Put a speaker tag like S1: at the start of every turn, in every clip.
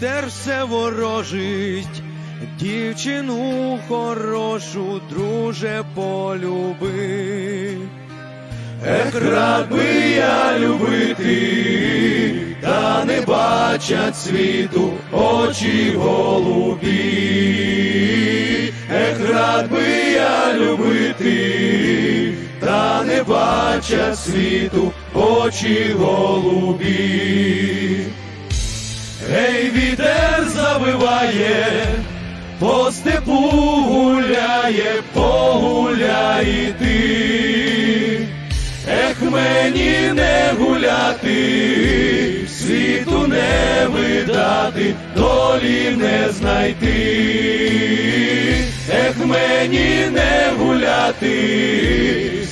S1: Вітер все ворожить, дівчину хорошу, друже, полюби.
S2: Ех, рад би я любити, та не бачать світу очі голубі. Ех, рад я любити, та не бачать світу очі голубі. Вітер завиває, по степу гуляє, погуляй ти. Ех, мені не гуляти, світу не видати, долі не знайти. Ех, мені не гуляти,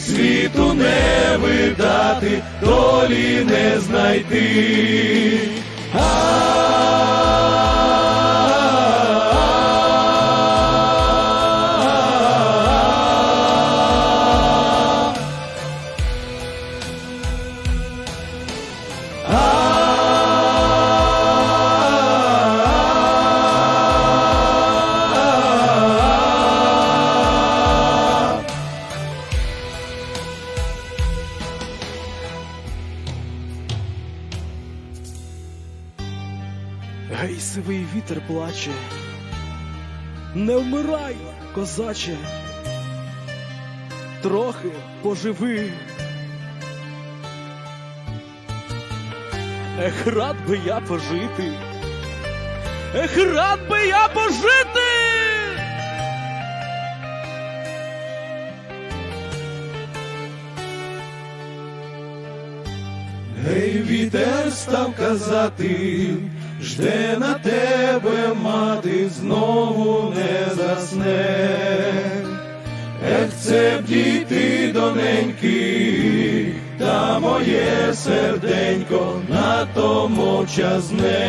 S2: світу не видати, долі не знайти. А
S3: Гей, сивий вітер плаче. Не вмирай, козаче. Трохи поживи. Ех, рад би я пожити. Ех, рад би я пожити.
S2: Гей, вітер став казати, жде на тебе мати, знову не засне. Ех, це б діти доненьки, та моє серденько на то мовчазне.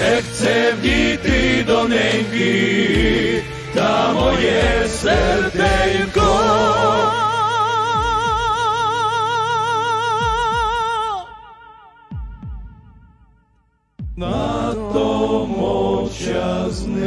S2: Ех, це б діти доненьки, та моє серденько. на то мовчазне.